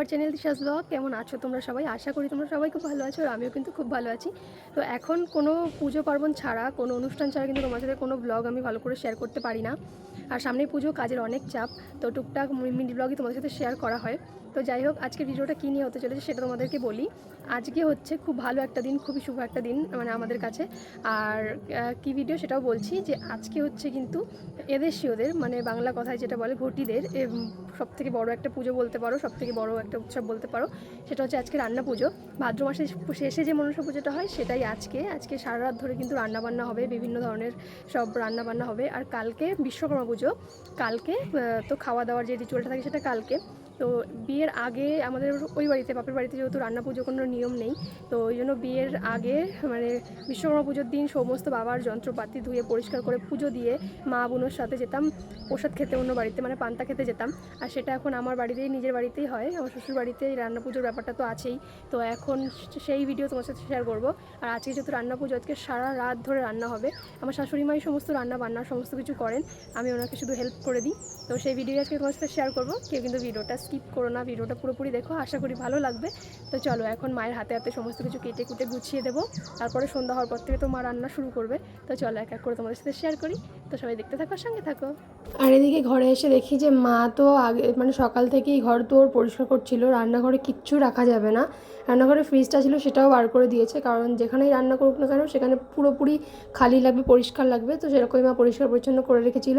আবার channel দিশাস blog, কেমন আছো তোমরা সবাই? আশা করি তোমরা সবাই খুব ভালো আছো আর আমিও কিন্তু খুব ভালো আছি। তো এখন কোনো পুজো পার্বণ ছাড়া, কোনো অনুষ্ঠান ছাড়া কিন্তু তোমার সাথে কোনো ব্লগ আমি ভালো করে শেয়ার করতে পারি না। আর সামনে পুজো, কাজের অনেক চাপ, তো টুকটাক মিনি ব্লগই তোমাদের সাথে শেয়ার করা হয়। তো যাই হোক, আজকের ভিডিওটা কী নিয়ে হতে চলেছে সেটা তোমাদেরকে বলি। আজকে হচ্ছে খুব ভালো একটা দিন, খুবই শুভ একটা দিন মানে আমাদের কাছে। আর কী ভিডিও সেটাও বলছি যে আজকে হচ্ছে কিন্তু এদেশীয়দের মানে বাংলা কথায় যেটা বলে ঘটিদের সব থেকে বড় একটা পুজো বলতে পারো সব থেকে বড় একটা উৎসব বলতে পারো, সেটা হচ্ছে আজকে রান্না পুজো। ভাদ্র মাসের শেষে যে মনসা পুজোটা হয় সেটাই আজকে। আজকে সারা রাত ধরে কিন্তু রান্না বান্না হবে, বিভিন্ন ধরনের সব রান্না বান্না হবে। আর কালকে বিশ্বকর্মা পুজো, কালকে তো খাওয়া দাওয়ার যে রিচুয়ালটা থাকে সেটা কালকে। তো বিয়ের আগে আমাদের ওই বাড়িতে, বাপের বাড়িতে যেহেতু রান্না পুজো কোনো নিয়ম নেই, তো ওই জন্য বিয়ের আগে মানে বিশ্বকর্মা পুজোর দিন সমস্ত বাবার যন্ত্রপাতি ধুয়ে পরিষ্কার করে পুজো দিয়ে মা বোনের সাথে যেতাম, প্রসাদ খেতে অন্য বাড়িতে মানে পান্তা খেতে যেতাম। আর সেটা এখন আমার বাড়িতেই, নিজের বাড়িতেই হয়, আমার শ্বশুর বাড়িতে রান্না পুজোর ব্যাপারটা তো আছেই। তো এখন সেই ভিডিও তোমার সাথে শেয়ার করব। আর আজকে যেহেতু রান্না পুজো, আজকে সারা রাত ধরে রান্না হবে। আমার শাশুড়ি মাই সমস্ত রান্না বান্না সমস্ত কিছু করেন, আমি ওনাকে শুধু হেল্প করে দিই। তো সেই ভিডিও আজকে তোমার সাথে শেয়ার করব। কেউ কিন্তু ভিডিওটা স্কিপ করো না, ভিডিওটা পুরোপুরি দেখো, আশা করি ভালো লাগবে। তো চলো, এখন মায়ের হাতে হাতে সমস্ত কিছু কেটে কুটে গুছিয়ে দেবো। তারপরে সন্ধ্যা হওয়ার পর থেকে তো মা রান্না শুরু করবে। তো চলো, এক এক করে তোমাদের সাথে শেয়ার করি। তো সবাই দেখতে থাকো সঙ্গে থাকো। আর এদিকে ঘরে এসে দেখি যে মা তো আগে মানে সকাল থেকেই ঘর তোর পরিষ্কার করছিল রান্নাঘরে কিচ্ছু রাখা যাবে না। রান্নাঘরে ফ্রিজটা ছিল সেটাও বার করে দিয়েছে কারণ যেখানেই রান্না করুক না কেন সেখানে পুরোপুরি খালি লাগবে পরিষ্কার লাগবে তো সেরকমই মা পরিষ্কার পরিচ্ছন্ন করে রেখেছিল।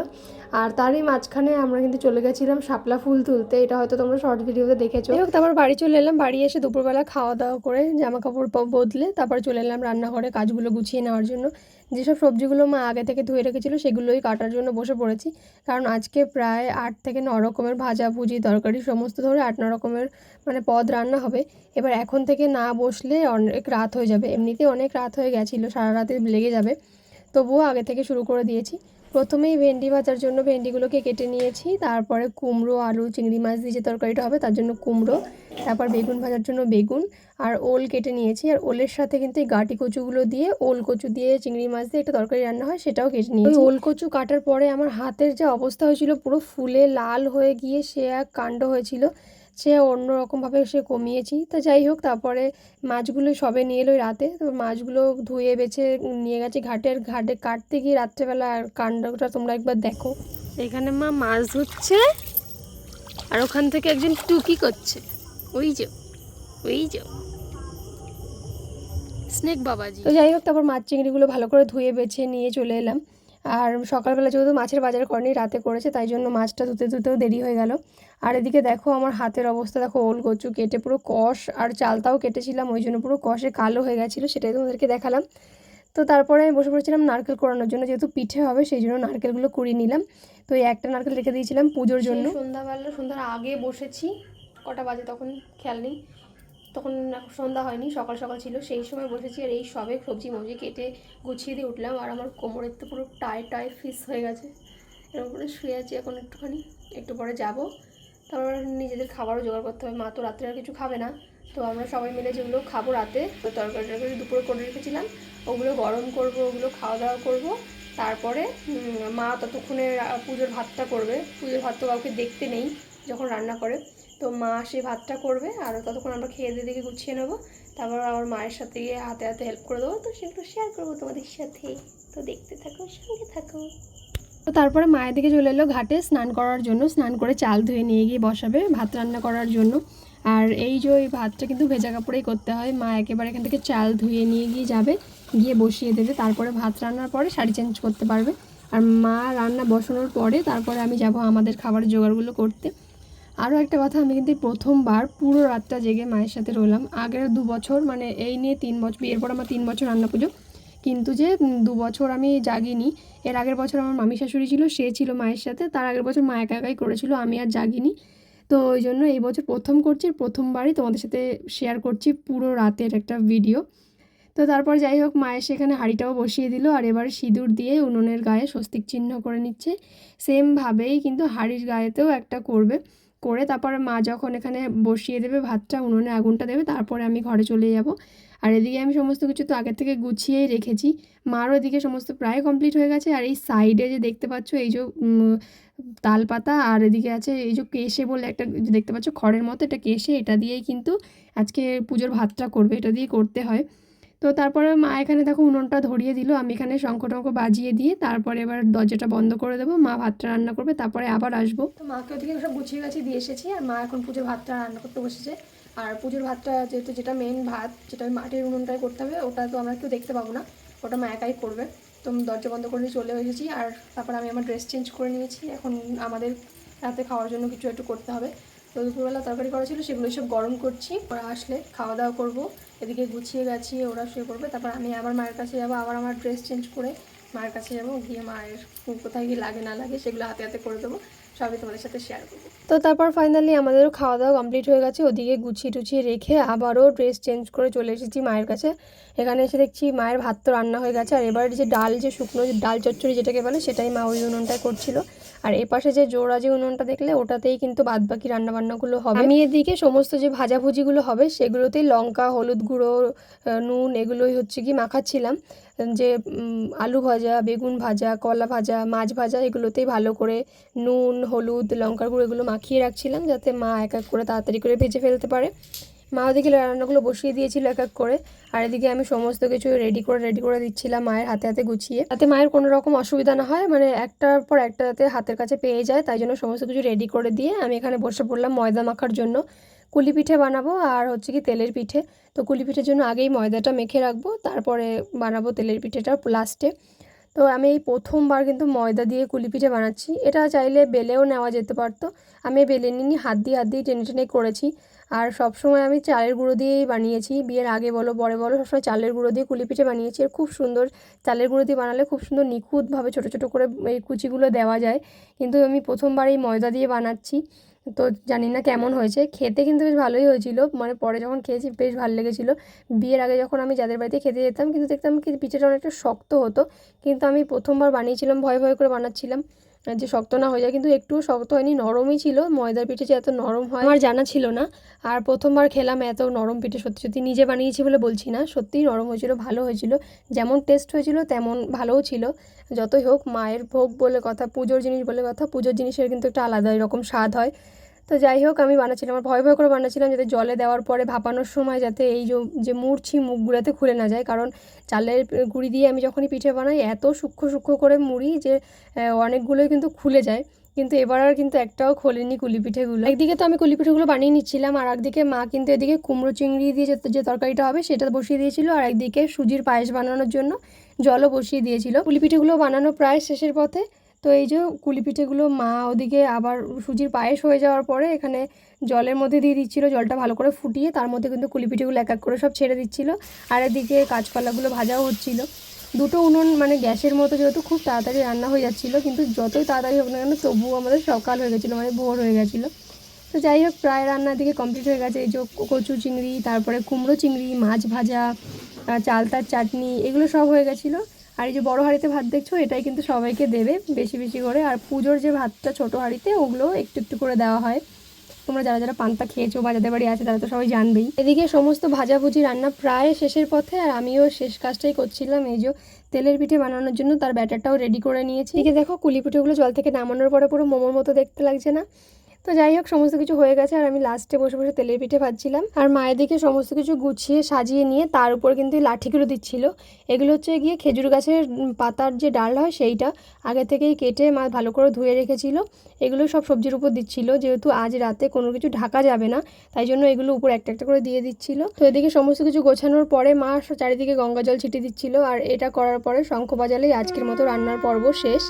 আর তারই মাঝখানে আমরা কিন্তু চলে গেছিলাম শাপলা ফুল তুলতে এটা হয়তো তোমরা শর্ট ভিডিওতে দেখেছ। হোক তারপর বাড়ি চলে এলাম বাড়ি এসে দুপুরবেলা খাওয়া দাওয়া করে জামা কাপড় বদলে তারপর চলে এলাম রান্নাঘরে কাজগুলো গুছিয়ে নেওয়ার জন্য। যেসব সবজিগুলো মা আগে থেকে ধুয়ে রেখেছিল সেগুলোই কাটার জন্য বসে পড়েছি। কারণ আজকে প্রায় আট থেকে ন রকমের ভাজা, ভুজি, তরকারি সমস্ত ধরে আট, ন রকমের মানে পদ রান্না হবে। এবার এখন থেকে না বসলে অনেক রাত হয়ে যাবে। এমনিতেই অনেক রাত হয়ে গেছিল, সারা রাতে লেগে যাবে। তবুও আগে থেকে শুরু করে দিয়েছি। প্রথমেই ভেন্ডি ভাজার জন্য ভেন্ডিগুলোকে কেটে নিয়েছি, তারপরে কুমড়ো, আলু, চিংড়ি মাছ দিয়ে যে তরকারিটা হবে তার জন্য কুমড়ো, তারপর বেগুন ভাজার জন্য বেগুন আর ওল কেটে নিয়েছি। আর ওলের সাথে কিন্তু এই গাটি কচুগুলো দিয়ে, ওল কচু দিয়ে চিংড়ি মাছ দিয়ে একটা তরকারি রান্না হয় সেটাও কেটে নিয়েছি। ওল কচু কাটার পরে আমার হাতের যে অবস্থা হয়েছিল পুরো ফুলে লাল হয়ে গিয়ে সে এক কাণ্ড হয়েছিল। সে অন্যরকমভাবে সে কমিয়েছি। তা যাই হোক, তারপরে মাছগুলো সবে নিয়ে এলো রাতে। তো মাছগুলো ধুয়ে বেছে নিয়ে গেছে ঘাটের ঘাটে কাটতে গিয়ে রাত্রেবেলা আর কাণ্ডটা তোমরা একবার দেখো। এখানে মা মাছ ধরছে আর ওখান থেকে একজন টুকি করছে। ওই যে ওই যে। স্নেক বাবাজি। তো যাই হোক, তারপর মাছ চিংড়িগুলো ভালো করে ধুয়ে বেছে নিয়ে চলে এলাম। আর সকালবেলা যেহেতু মাছের বাজার করেনি রাতে করেছে তাই জন্য মাছটা ধুতে ধুতেও দেরি হয়ে গেল। আর এদিকে দেখো আমার হাতের অবস্থা দেখো ওল কচু কেটে পুরো কষ আর চালতাও কেটেছিলাম ওই জন্য পুরো কষে কালো হয়ে গেছিল সেটাই তোমাদেরকে দেখালাম। তো তারপরে আমি বসে পড়েছিলাম নারকেল কোরানোর জন্য যেহেতু পিঠে হবে সেই জন্য নারকেলগুলো কুড়িয়ে নিলাম। তো এই একটা নারকেল রেখে দিয়েছিলাম পুজোর জন্য। সন্ধ্যাবেলা সন্ধ্যার আগে বসেছি কটা বাজে তখন খেয়াল নেই। তখন সন্ধ্যা হয়নি, সকাল সকাল ছিল, সেই সময় বসেছি আর এই সবে সবজি মবজি কেটে গুছিয়ে দিয়ে উঠলাম আর আমার কোমরের তো পুরো টায় টায় ফিস হয়ে গেছে। এরকম করে শুয়ে আছি এখন একটুখানি, একটু পরে যাব। তারপর নিজেদের খাবারও জোগাড় করতে হবে, মা তো রাত্রে আর কিছু খাবে না। তো আমরা সবাই মিলে যেগুলো খাব রাতে, তো তরকারি টরকারি দুপুরে করে রেখেছিলাম, ওগুলো গরম করব, ওগুলো খাওয়া দাওয়া করব। তারপরে মা ততক্ষণে পুজোর ভাতটা করবে। পুজোর ভাত তো কাউকে দেখতে নেই, যখন রান্না করে। তো মা সে ভাতটা করবে আর ততক্ষণ আমরা খেয়ে দিয়ে দিকে গুছিয়ে নেব। তারপর আমার মায়ের সাথে গিয়ে হাতে হাতে হেল্প করে দেবো। তো সেগুলো শেয়ার করব তোমাদের সাথে। তো দেখতে থাকো, সঙ্গে থাকো। তো তারপরে মায়ের দিকে চলে এলো ঘাটে স্নান করার জন্য। স্নান করে চাল ধুয়ে নিয়ে গিয়ে বসাবে ভাত রান্না করার জন্য। আর এই যে ওই ভাতটা কিন্তু ভেজা কাপড়েই করতে হয়। মা একেবারে এখান থেকে চাল ধুয়ে নিয়ে গিয়ে যাবে, গিয়ে বসিয়ে দেবে। তারপরে ভাত রান্নার পরে শাড়ি চেঞ্জ করতে পারবে। আর মা রান্না বসানোর পরে তারপরে আমি যাব আমাদের খাবার জোগাড়গুলো করতে। আরও একটা কথা, আমি কিন্তু প্রথমবার পুরো রাতটা জেগে মায়ের সাথে রইলাম। আগের দু বছর মানে এই নিয়ে তিন বছর বিয়ের পর আমার তিন বছর রান্না পুজো। কিন্তু যে দু বছর আমি জাগিনি, এর আগের বছর আমার মামি শাশুড়ি ছিল, সে ছিল মায়ের সাথে, তার আগের বছর মা একা একাই করেছিল, আমি আর জাগিনি। তো ওই জন্য এই বছর প্রথম করছি প্রথমবারই তোমাদের সাথে শেয়ার করছি পুরো রাতের একটা ভিডিও তো তারপর যাই হোক মায়ের সেখানে হাঁড়িটাও বসিয়ে দিল, আর এবার সিঁদুর দিয়ে উনুনের গায়ে স্বস্তিক চিহ্ন করে নিচ্ছে। সেমভাবেই কিন্তু হাঁড়ির গায়েতেও একটা করবে। করে তারপরে মা যখন এখানে বসিয়ে দেবে ভাতটা উনুনে আগুনটা দেবে তারপরে আমি ঘরে চলে যাব। আর এদিকে আমি সমস্ত কিছু তো আগের থেকে গুছিয়েই রেখেছি। মারও এদিকে সমস্ত প্রায় কমপ্লিট হয়ে গেছে। আর এই সাইডে যে দেখতে পাচ্ছ এই যে উম, তালপাতা আর এদিকে আছে এই যে কেশে বলে একটা দেখতে পাচ্ছ খড়ের মতো এটা কেশে এটা দিয়েই কিন্তু আজকে পুজোর ভাতটা করবে এটা দিয়ে করতে হয়। তো তারপরে মা এখানে দেখো উনুনটা ধরিয়ে দিল, আমি এখানে শঙ্খ টঙ্খ বাজিয়ে দিয়ে তারপরে এবার দরজাটা বন্ধ করে দেবো, মা ভাতটা রান্না করবে, তারপরে আবার আসব। তো মাকে ওদিকে সব গুছিয়ে গাছিয়ে দিয়ে এসেছি, আর মা এখন পুজোর ভাতটা রান্না করতে বসেছে। আর পুজোর ভাতটা যেহেতু যেটা মেন ভাত, যেটা ওই মাটির উনুনটায় করতে হবে, ওটা তো আমরা কেউ দেখতে পাবো না, ওটা মা একাই করবে। তো দরজা বন্ধ করে চলে এসেছি, আর তারপর আমি আমার ড্রেস চেঞ্জ করে নিয়েছি, এখন আমাদের রাতে খাওয়ার জন্য কিছু একটু করতে হবে। তো দুপুরবেলা তরকারি করা ছিল, সেগুলো সব গরম করছি। ওরা আসলে খাওয়া দাওয়া করব। এদিকে গুছিয়ে গাছিয়ে ওরা শুয়ে পড়বে। তারপর আমি আবার মায়ের কাছে যাব, আবার আমার ড্রেস চেঞ্জ করে মায়ের কাছে যাব। গিয়ে মায়ের কোথায় গিয়ে লাগে না লাগে সেগুলো হাতে হাতে করে দেবো। সবই তোমাদের সাথে শেয়ার করব। তো তারপর ফাইনালি আমাদেরও খাওয়া দাওয়া কমপ্লিট হয়ে গেছে। ওদিকে গুছিয়ে টুছিয়ে রেখে আবারও ড্রেস চেঞ্জ করে চলে এসেছি মায়ের কাছে। এখানে এসে দেখছি মায়ের ভাত তো রান্না হয়ে গেছে। আর এবার যে ডাল, যে শুকনো ডাল চচ্চড়ি যেটাকে বলে, সেটাই মা ওই উনুনটায় করছিল। আর এপাশে যে জোড়া যে উনুনটা দেখলে, ওটাতেই কিন্তু বাদ বাকি রান্নাবান্নাগুলো হবে। আমি এদিকে সমস্ত যে ভাজাভুজিগুলো হবে, সেগুলোতেই লঙ্কা, হলুদ গুঁড়ো নুন এগুলোই হচ্ছে কি মাখাচ্ছিলাম। যে আলু ভাজা, বেগুন ভাজা, কলা ভাজা, মাছ ভাজা, এগুলোতেই ভালো করে নুন, হলুদ, লঙ্কার গুঁড়ো এগুলো মাখিয়ে রাখছিলাম, যাতে মা এক এক করে তাড়াতাড়ি করে ভেজে ফেলতে পারে। মা ওদিকে রান্নাগুলো বসিয়ে দিয়েছিল এক এক করে। আর এদিকে আমি সমস্ত কিছু রেডি করে রেডি করে দিচ্ছিলাম মায়ের হাতে হাতে গুছিয়ে। যাতে মায়ের কোনো রকম অসুবিধা না হয় মানে একটার পর একটা যাতে হাতের কাছে পেয়ে যায়, তাই জন্য সমস্ত কিছু রেডি করে দিয়ে আমি এখানে বসে পড়লাম ময়দা মাখার জন্য। কুলি পিঠে বানাবো আর হচ্ছে কি তেলের পিঠে। তো কুলি পিঠের জন্য আগেই ময়দাটা মেখে রাখব, তারপরে বানাবো তেলের পিঠেটা লাস্টে। তো আমি এই প্রথমবার কিন্তু ময়দা দিয়ে কুলি পিঠে বানাচ্ছি। এটা চাইলে বেলেও নেওয়া যেতে পারতো। আমি বেলে নিয়ে হাত দিয়ে হাত দিয়ে টেনে টেনে করেছি। আর সবসময় আমি চালের গুঁড়ো দিয়েই বানিয়েছি। বিয়ের আগে বলো, পরে বলো, সবসময় চালের গুঁড়ো দিয়ে কুলি পিঠে বানিয়েছি। আর খুব সুন্দর চালের গুঁড়ো দিয়ে বানালে খুব সুন্দর নিখুঁতভাবে ছোটো ছোটো করে এই কুচিগুলো দেওয়া যায়। কিন্তু আমি প্রথমবার এই ময়দা দিয়ে বানাচ্ছি। তো জানি না কেমন হয়েছে। খেতে কিন্তু বেশ ভালোই হয়েছিল। মানে পরে যখন খেয়েছি বেশ ভালো লেগেছিলো। বিয়ের আগে যখন আমি যাদের বাড়িতে খেতে যেতাম, কিন্তু দেখতাম কি পিঠেটা অনেকটা শক্ত হতো। কিন্তু আমি প্রথমবার বানিয়েছিলাম, ভয় ভয় করে বানাচ্ছিলাম। যে শক্ত না হয়ে যায় কিন্তু একটুও শক্ত হয়নি নরমই ছিল। ময়দার পিঠে যে এত নরম হয় আমার জানা ছিল না। আর প্রথমবার খেলাম এত নরম পিঠে সত্যি সত্যি নিজে বানিয়েছি বলে বলছি না। সত্যিই নরম হয়েছিল ভালো হয়েছিল। যেমন টেস্ট হয়েছিল তেমন ভালোও ছিল। যতই হোক মায়ের ভোগ বলে কথা পুজোর জিনিস বলে কথা পুজোর জিনিসের কিন্তু একটা আলাদা এরকম স্বাদ হয়। তো যাই হোক, আমি বানাচ্ছিলাম, আমার ভয় ভয় করে বানাচ্ছিলাম যাতে জলে দেওয়ার পরে ভাপানোর সময় যাতে এই যে মুড়ছি মুখগুলোতে খুলে না যায়। কারণ চালের গুঁড়ি দিয়ে আমি যখনই পিঠে বানাই, এত সূক্ষ্ম সূক্ষ্ম করে মুড়ি যে অনেকগুলোই কিন্তু খুলে যায়। কিন্তু এবার আর কিন্তু একটাও খোলেনি কুলিপিঠেগুলো। একদিকে তো আমি কুলিপিঠেগুলো বানিয়ে নিচ্ছিলাম, আর একদিকে মা কিন্তু এদিকে কুমড়ো চিংড়ি দিয়ে যে তরকারিটা হবে সেটা বসিয়ে দিয়েছিল, আর একদিকে সুজির পায়েস বানানোর জন্য জলও বসিয়ে দিয়েছিল। কুলিপিঠেগুলো বানানো প্রায় শেষের পথে। তো এই যে কুলি পিঠেগুলো মা ওদিকে আবার সুজির পায়েস হয়ে যাওয়ার পরে এখানে জলের মধ্যে দিয়ে দিচ্ছিল, জলটা ভালো করে ফুটিয়ে তার মধ্যে কিন্তু কুলি পিঠেগুলো এক এক করে সব ছেড়ে দিচ্ছিল আর এদিকে কাঁচকলাগুলো ভাজাও হচ্ছিল। দুটো উনুন মানে গ্যাসের মতো যেহেতু খুব তাড়াতাড়ি রান্না হয়ে যাচ্ছিল, কিন্তু যতই তাড়াতাড়ি হোক না কেন তবুও আমাদের সকাল হয়ে গেছিল মানে ভোর হয়ে গেছিল। তো যাই হোক, প্রায় রান্নার দিকে কমপ্লিট হয়ে গেছে। এই যে কচু চিংড়ি, তারপরে কুমড়ো চিংড়ি, মাছ ভাজা চালতার চাটনি, এগুলো সব হয়ে গেছিল। আর এই যে বড় হাঁড়িতে ভাত দেখছ, এটাই কিন্তু সবাইকে দেবে বেশি বেশি করে। আর পুজোর যে ভাতটা ছোট হাঁড়িতে, ওগুলো একটু একটু করে দেওয়া হয়। তোমরা যারা যারা পান্তা খেয়েছো বা যাদের বাড়ি আছে, তারা তো সবাই জানবেই। এদিকে সমস্ত ভাজাভুজি রান্না প্রায় শেষের পথে, আর আমিও শেষ কাজটাই করছিলাম। এই যে তেলের পিঠে বানানোর জন্য তার ব্যাটারটাও রেডি করে নিয়েছি। এদিকে দেখো কুলি পিঠেগুলো জল থেকে নামানোর পরে পুরো মোমোর মতো দেখতে লাগছে না। তো যাই হোক, সমস্ত কিছু হয়ে গেছে আর আমি লাস্টে বসে বসে তেলের পিঠে ভাজছিলাম। আর মায়ের দিকে সমস্ত কিছু গুছিয়ে সাজিয়ে নিয়ে তার উপর কিন্তু এই লাঠিগুলো দিচ্ছিল। এগুলো হচ্ছে গিয়ে খেজুর গাছের পাতার যে ডাল হয় সেইটা আগে থেকেই কেটে মা ভালো করে ধুয়ে রেখেছিল। এগুলো সব সবজির উপর দিচ্ছিল। যেহেতু আজ রাতে কোনো কিছু ঢাকা যাবে না, তাই জন্য এগুলো উপর একটা একটা করে দিয়ে দিচ্ছিল। তো এদিকে সমস্ত কিছু গোছানোর পরে মা চারিদিকে গঙ্গা জল ছিটিয়ে দিচ্ছিল। আর এটা করার পরে শঙ্খ বাজালেই আজকের মতো রান্নার পর্ব শেষ।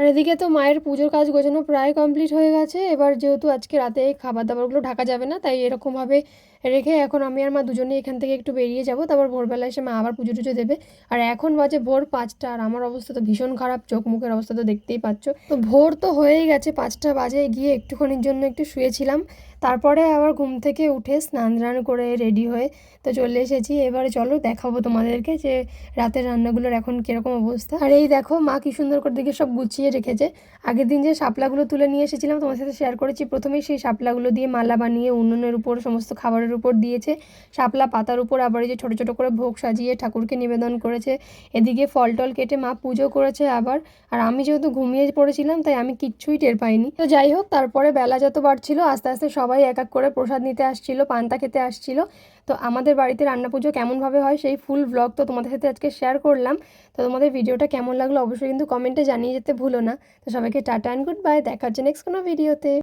আর এদিকে তো মায়ের পুজোর কাজ গোছানো প্রায় কমপ্লিট হয়ে গেছে। এবার যেহেতু আজকে রাতে খাবার দাবারগুলো ঢাকা যাবে না, তাই এরকমভাবে রেখে এখন আমি আর মা দুজনেই এখান থেকে একটু বেরিয়ে যাব। তারপর ভোরবেলা এসে মা আবার পুজো টুজো দেবে। আর এখন বাজে ভোর পাঁচটা আর আমার অবস্থা তো ভীষণ খারাপ, চোখ মুখের অবস্থা তো দেখতেই পাচ্ছ। তো ভোর তো হয়েই গেছে, পাঁচটা বাজে গিয়ে একটুখানির জন্য একটু শুয়েছিলাম। তারপরে আবার ঘুম থেকে উঠে স্নান টান করে রেডি হয়ে তো চলে এসেছি। এবারে চলো দেখাবো তোমাদেরকে যে রাতের রান্নাগুলোর এখন কীরকম অবস্থা। আর এই দেখো, মা কি সুন্দর করে দিকে সব গুছিয়ে রেখেছে। আগের দিন যে শাপলাগুলো তুলে নিয়ে এসেছিলাম, তোমার সাথে শেয়ার করেছি। প্রথমেই সেই শাপলাগুলো দিয়ে মালা বানিয়ে, উনুনের উপর, সমস্ত খাবারের উপর দিয়েছে। শাপলা পাতার উপর আবার এই যে ছোটো ছোটো করে ভোগ সাজিয়ে ঠাকুরকে নিবেদন করেছে। এদিকে ফল টল কেটে মা পুজো করেছে আবার। আর আমি যেহেতু ঘুমিয়ে পড়েছিলাম, তাই আমি কিচ্ছুই টের পাইনি। তো যাই হোক, তারপরে বেলা যত বাড়ছিল, আস্তে আস্তে সবাই এক এক করে প্রসাদ নিতে আসছিল, পান্তা খেতে আসছিল। তো আমাদের বাড়িতে রান্না পুজো কেমনভাবে হয় সেই ফুল ব্লগ তো তোমাদের সাথে আজকে শেয়ার করলাম। তো তোমাদের ভিডিওটা কেমন লাগল অবশ্যই কিন্তু কমেন্টে জানিয়ে যেতে ভুলো না। তো সবাইকে টাটা অ্যান্ড গুড বাই দেখা হচ্ছে নেক্সট কোনো ভিডিওতে